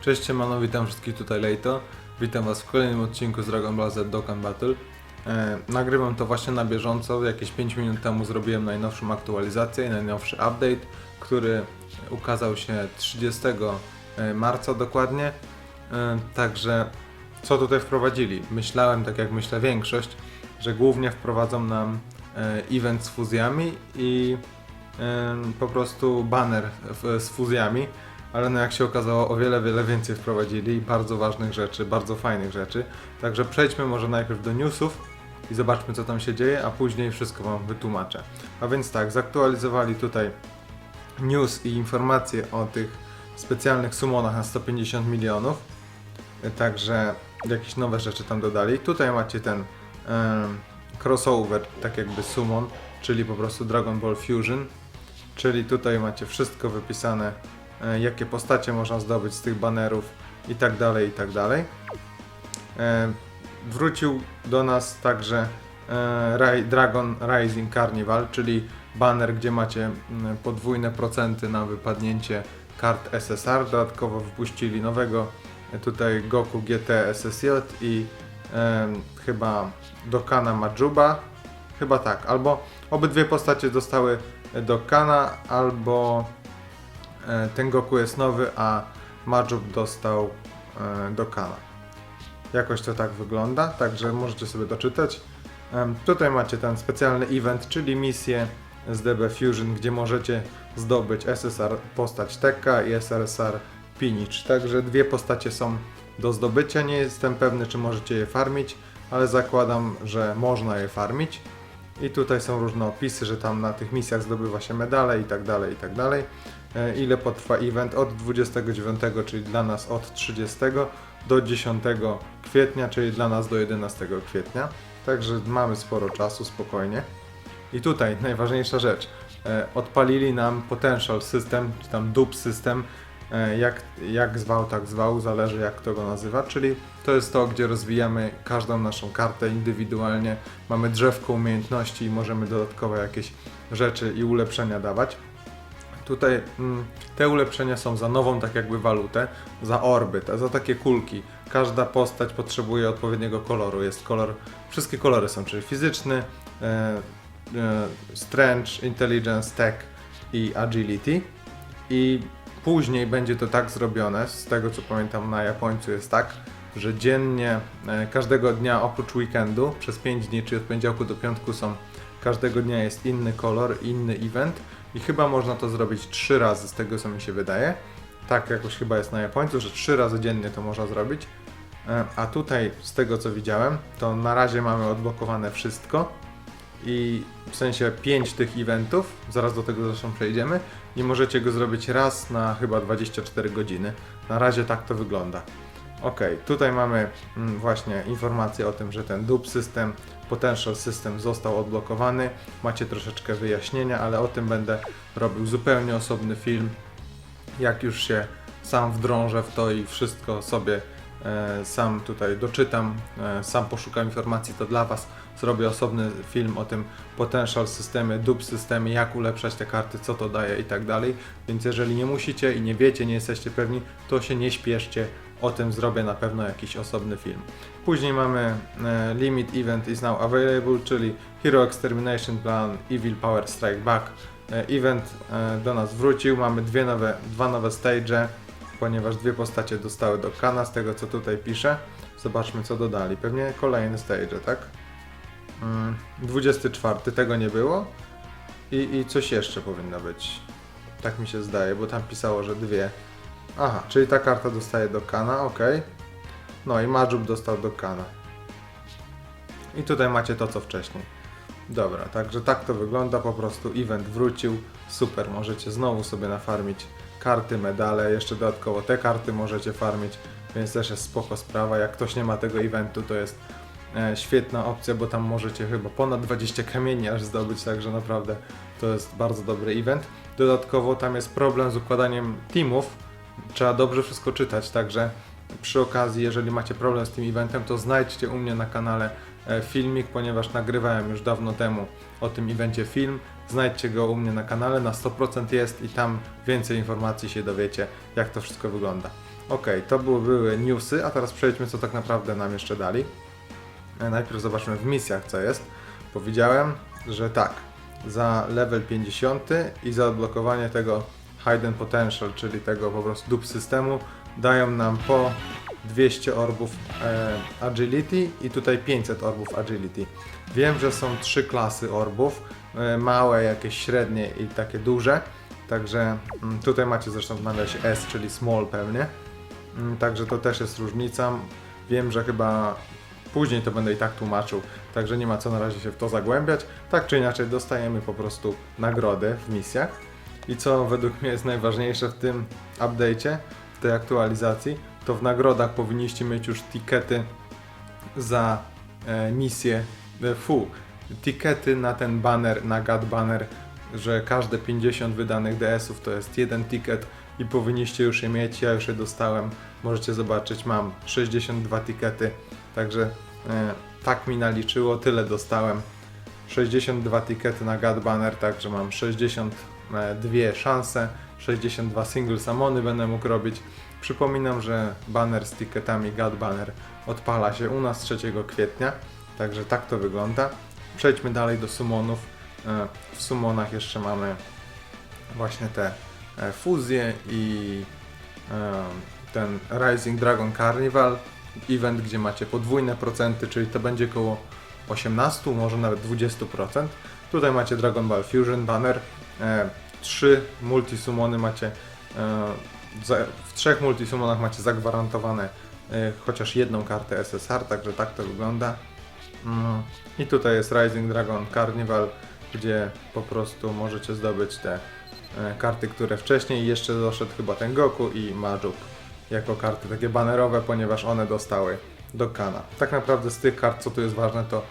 Cześć, siemano, witam wszystkich tutaj Lejto. Witam Was w kolejnym odcinku z Dragon Ball Z Dokkan Battle. E, nagrywam to właśnie na bieżąco. Jakieś 5 minut temu zrobiłem najnowszą aktualizację i najnowszy update, który ukazał się 30 marca dokładnie. E, także co tutaj wprowadzili? Myślałem, tak jak myślę większość, że głównie wprowadzą nam e, event z fuzjami i e, po prostu banner z fuzjami ale no jak się okazało o wiele, wiele więcej wprowadzili i bardzo ważnych rzeczy, bardzo fajnych rzeczy. Także przejdźmy może najpierw do newsów i zobaczmy co tam się dzieje, a później wszystko Wam wytłumaczę. A więc tak, zaktualizowali tutaj news i informacje o tych specjalnych summonach na 150 milionów. Także jakieś nowe rzeczy tam dodali. Tutaj macie ten crossover, tak jakby summon, czyli po prostu Dragon Ball Fusion. Czyli tutaj macie wszystko wypisane, jakie postacie można zdobyć z tych banerów i tak dalej, i tak dalej. E, Wrócił do nas także e, Dragon Rising Carnival, czyli baner, gdzie macie podwójne procenty na wypadnięcie kart SSR. Dodatkowo wypuścili nowego e, tutaj Goku GT SSJ i e, chyba Dokana Majuba. Chyba tak, albo obydwie postacie dostały Dokana, albo e, ten Goku jest nowy, a Majub dostał e, Dokana. Jakoś to tak wygląda, także możecie sobie doczytać. Tutaj macie ten specjalny event, czyli misję z DB Fusion, gdzie możecie zdobyć SSR postać Tekka i SRSR Pinich. Także dwie postacie są do zdobycia. Nie jestem pewny, czy możecie je farmić, ale zakładam, że można je farmić. I tutaj są różne opisy, że tam na tych misjach zdobywa się medale i tak dalej, i tak dalej. E, Ile potrwa event? Od 29, czyli dla nas od 30 do 10 kwietnia, czyli dla nas do 11 kwietnia. Także mamy sporo czasu, spokojnie. I tutaj najważniejsza rzecz. E, Odpalili nam Potential System, czy tam DUP System, e, jak, jak zwał, tak zwał, zależy jak kto go nazywa, czyli to jest to, gdzie rozwijamy każdą naszą kartę indywidualnie, mamy drzewko umiejętności i możemy dodatkowe jakieś rzeczy i ulepszenia dawać. Tutaj mm, te ulepszenia są za nową tak jakby walutę, za orby, ta- za takie kulki. Każda postać potrzebuje odpowiedniego koloru. Jest kolor, wszystkie kolory są, czyli fizyczny, e, e, strength, intelligence, tech i agility. I później będzie to tak zrobione, z tego co pamiętam na Japońcu jest tak, że dziennie, e, każdego dnia oprócz weekendu, przez 5 dni, czyli od poniedziałku do piątku są, każdego dnia jest inny kolor, inny event i chyba można to zrobić 3 razy z tego co mi się wydaje. Tak jakoś chyba jest na Japońcu, że 3 razy dziennie to można zrobić. E, A tutaj z tego co widziałem, to na razie mamy odblokowane wszystko i w sensie 5 tych eventów, zaraz do tego zresztą przejdziemy i możecie go zrobić raz na chyba 24 godziny. Na razie tak to wygląda. Ok, tutaj mamy mm, właśnie informację o tym, że ten dup system, potential system został odblokowany. Macie troszeczkę wyjaśnienia, ale o tym będę robił zupełnie osobny film. Jak już się sam wdrążę w to i wszystko sobie e, sam tutaj doczytam, e, sam poszukam informacji, to dla Was zrobię osobny film o tym potential systemie, dup systemie, jak ulepszać te karty, co to daje i tak dalej. Więc jeżeli nie musicie i nie wiecie, nie jesteście pewni, to się nie śpieszcie, o tym zrobię na pewno jakiś osobny film. Później mamy e, Limit Event is now available, czyli Hero Extermination Plan Evil Power Strike Back. E, Event e, do nas wrócił, mamy dwie nowe, dwa nowe stage, ponieważ dwie postacie dostały do Kana, z tego co tutaj piszę. Zobaczmy co dodali. Pewnie kolejny stage, tak? Mm, 24, tego nie było. I, I coś jeszcze powinno być. Tak mi się zdaje, bo tam pisało, że dwie. Aha, czyli ta karta dostaje do Kana, ok. No i Majub dostał do Kana. I tutaj macie to co wcześniej. Dobra, także tak to wygląda, po prostu event wrócił, super, możecie znowu sobie nafarmić karty, medale, jeszcze dodatkowo te karty możecie farmić, więc też jest spoko sprawa, jak ktoś nie ma tego eventu, to jest e, świetna opcja, bo tam możecie chyba ponad 20 kamieni aż zdobyć, także naprawdę to jest bardzo dobry event. Dodatkowo tam jest problem z układaniem teamów, trzeba dobrze wszystko czytać, także przy okazji, jeżeli macie problem z tym eventem, to znajdźcie u mnie na kanale e, filmik, ponieważ nagrywałem już dawno temu o tym evencie film. Znajdźcie go u mnie na kanale, na 100% jest i tam więcej informacji się dowiecie, jak to wszystko wygląda. Okej, to były, były newsy, a teraz przejdźmy co tak naprawdę nam jeszcze dali. E, Najpierw zobaczmy w misjach co jest. Powiedziałem, że tak, za level 50 i za odblokowanie tego Hidden Potential, czyli tego po prostu dup systemu, dają nam po 200 orbów e, Agility i tutaj 500 orbów Agility. Wiem, że są trzy klasy orbów, e, małe, jakieś średnie i takie duże. Także mm, tutaj macie zresztą w nawiasie S, czyli small pewnie. Mm, Także to też jest różnica. Wiem, że chyba później to będę i tak tłumaczył, także nie ma co na razie się w to zagłębiać. Tak czy inaczej dostajemy po prostu nagrody w misjach. I co według mnie jest najważniejsze w tym update'cie, w tej aktualizacji, to w nagrodach powinniście mieć już tikety za e, misję, e, fu, tikety na ten banner, na GAD banner, że każde 50 wydanych DS-ów to jest jeden ticket i powinniście już je mieć, ja już je dostałem, możecie zobaczyć, mam 62 tikety, także e, tak mi naliczyło, tyle dostałem. 62 tikety na GAD banner, także mam 62 szanse, 62 single samony będę mógł robić. Przypominam, że banner z tiketami GAD banner odpala się u nas 3 kwietnia, także tak to wygląda. Przejdźmy dalej do summonów. E, W summonach jeszcze mamy właśnie te e, fuzje i e, ten Rising Dragon Carnival event, gdzie macie podwójne procenty, czyli to będzie około 18, może nawet 20%. Tutaj macie Dragon Ball Fusion banner. E, trzy multisumony macie e, w trzech multisummonach macie zagwarantowane e, chociaż jedną kartę SSR, także tak to wygląda. Mm. I tutaj jest Rising Dragon Carnival, gdzie po prostu możecie zdobyć te karty, które wcześniej jeszcze doszedł chyba ten Goku i Majuk jako karty takie banerowe, ponieważ one dostały do Kana. Tak naprawdę z tych kart, co tu jest ważne, to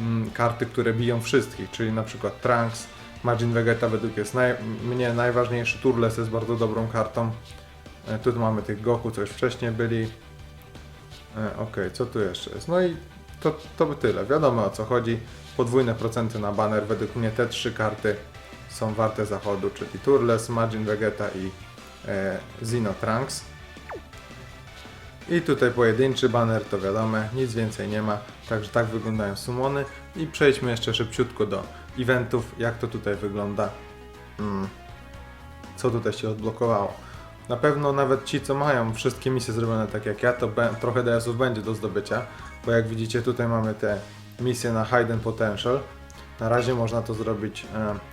mm, karty, które biją wszystkich, czyli na przykład Trunks, Majin Vegeta według jest naj, mnie najważniejszy, Turles jest bardzo dobrą kartą. E, tu mamy tych Goku, co już wcześniej byli. E, Okej, co tu jeszcze jest? No i to, to by tyle. Wiadomo o co chodzi. Podwójne procenty na banner. Według mnie te trzy karty są warte zachodu, czyli Turles, Majin Vegeta i e, Xeno Trunks. I tutaj pojedynczy banner, to wiadomo, nic więcej nie ma. Także tak wyglądają sumony. I przejdźmy jeszcze szybciutko do eventów, jak to tutaj wygląda. Mm. Co tutaj się odblokowało. Na pewno nawet ci, co mają wszystkie misje zrobione tak jak ja, to trochę DS-ów będzie do zdobycia, bo jak widzicie tutaj mamy te misje na Hidden Potential. Na razie można to zrobić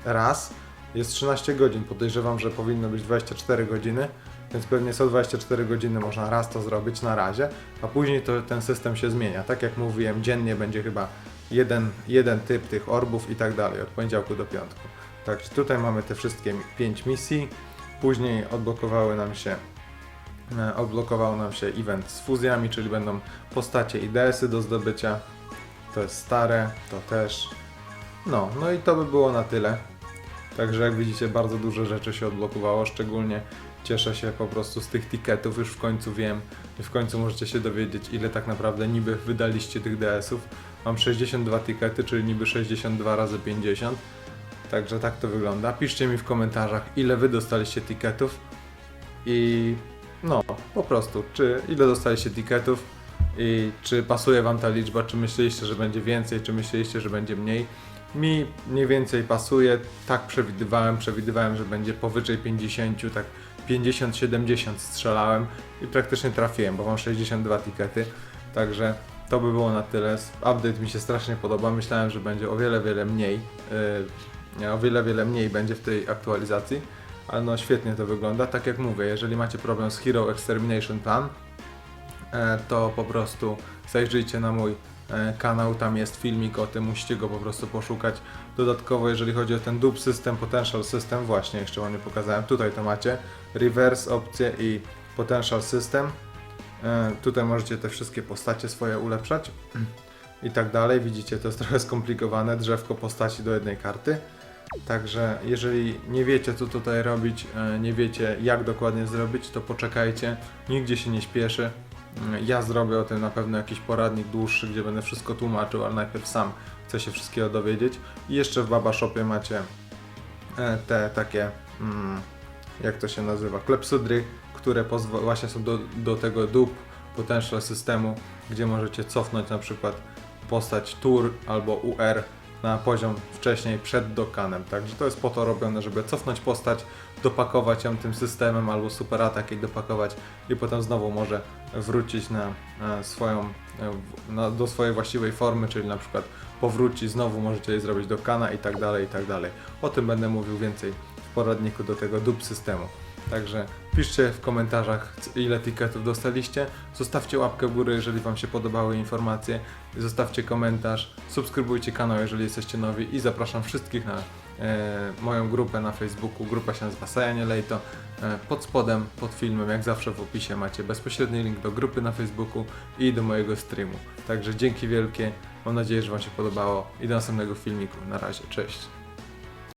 e, raz. Jest 13 godzin, podejrzewam, że powinno być 24 godziny, więc pewnie co 24 godziny można raz to zrobić na razie, a później to ten system się zmienia. Tak jak mówiłem, dziennie będzie chyba jeden, jeden typ tych orbów i tak dalej, od poniedziałku do piątku. Także tutaj mamy te wszystkie 5 misji. Później odblokowały nam się e, odblokował nam się event z fuzjami, czyli będą postacie i DS-y do zdobycia. To jest stare, to też. No, no i to by było na tyle. Także jak widzicie, bardzo dużo rzeczy się odblokowało, szczególnie cieszę się po prostu z tych tiketów, już w końcu wiem w końcu możecie się dowiedzieć, ile tak naprawdę niby wydaliście tych DS-ów. Mam 62 tikety, czyli niby 62 razy 50. Także tak to wygląda. Piszcie mi w komentarzach, ile wy dostaliście tiketów i no, po prostu, czy ile dostaliście tiketów i czy pasuje wam ta liczba, czy myśleliście, że będzie więcej, czy myśleliście, że będzie mniej. Mi mniej więcej pasuje, tak przewidywałem, przewidywałem, że będzie powyżej 50, tak 50-70 strzelałem i praktycznie trafiłem, bo mam 62 tikety, także to by było na tyle. Update mi się strasznie podoba, myślałem, że będzie o wiele, wiele mniej, yy, o wiele, wiele mniej będzie w tej aktualizacji, ale no świetnie to wygląda. Tak jak mówię, jeżeli macie problem z Hero Extermination Plan, e, to po prostu zajrzyjcie na mój kanał, tam jest filmik o tym, musicie go po prostu poszukać. Dodatkowo, jeżeli chodzi o ten dub system, potential system, właśnie jeszcze wam nie pokazałem, tutaj to macie, reverse opcje i potential system. E, Tutaj możecie te wszystkie postacie swoje ulepszać i tak dalej. Widzicie, to jest trochę skomplikowane, drzewko postaci do jednej karty. Także jeżeli nie wiecie co tutaj robić, e, nie wiecie jak dokładnie zrobić, to poczekajcie, nigdzie się nie śpieszy. Ja zrobię o tym na pewno jakiś poradnik dłuższy, gdzie będę wszystko tłumaczył, ale najpierw sam chcę się wszystkiego dowiedzieć. I jeszcze w Baba Shopie macie e, te takie, mm, jak to się nazywa, klepsydry, które właśnie są do, do tego dup potential systemu, gdzie możecie cofnąć na przykład postać tur albo UR na poziom wcześniej przed dokanem. Także to jest po to robione, żeby cofnąć postać, dopakować ją tym systemem albo super atak i dopakować i potem znowu może wrócić na, swoją, e, na, do swojej właściwej formy, czyli na przykład powróci, znowu możecie jej zrobić dokana i tak dalej, i tak dalej. O tym będę mówił więcej w poradniku do tego dup systemu. Także piszcie w komentarzach, ile tiketów dostaliście. Zostawcie łapkę w górę, jeżeli Wam się podobały informacje. Zostawcie komentarz, subskrybujcie kanał, jeżeli jesteście nowi i zapraszam wszystkich na e, moją grupę na Facebooku. Grupa się nazywa Sajanie Lejto. E, pod spodem, pod filmem, jak zawsze w opisie macie bezpośredni link do grupy na Facebooku i do mojego streamu. Także dzięki wielkie. Mam nadzieję, że Wam się podobało i do następnego filmiku. Na razie, cześć.